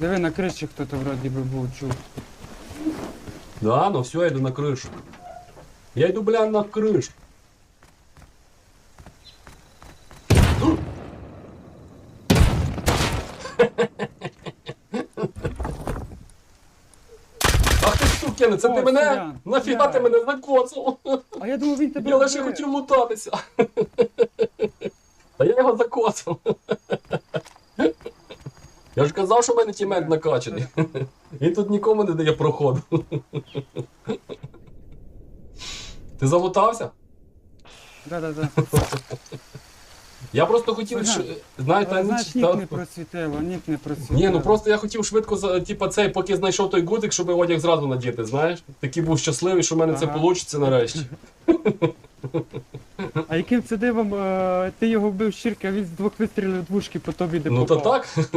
Диви, на криші хто-то вроді би був чув. Да, ну все, я йду на кришу. Я йду, бля, на кришу. Ах ти сукине, це О, ти мене? Нафіга ти мене закоцав? А я думав, він тебе. Я лише вбив. хотів мутатися. Та я його закоцав. Я ж казав, що в мене тімент накачаний. Він тут нікому не дає проходу. Ти залутався? Да-да-да. Я просто хотів, Ага. ш... знаєте, Але, ніч- Знаєш, та- нік не процвітило, нік не процвітило. Ні, ну просто я хотів швидко, за- типа цей, поки знайшов той гудик, щоб одяг зразу надіти, знаєш? Такий був щасливий, що в мене це Ага. вийде нарешті. А яким це дивом е, ти його вбив щірка, він з двох вистрілів двушки по тобі де Ну то попав? так.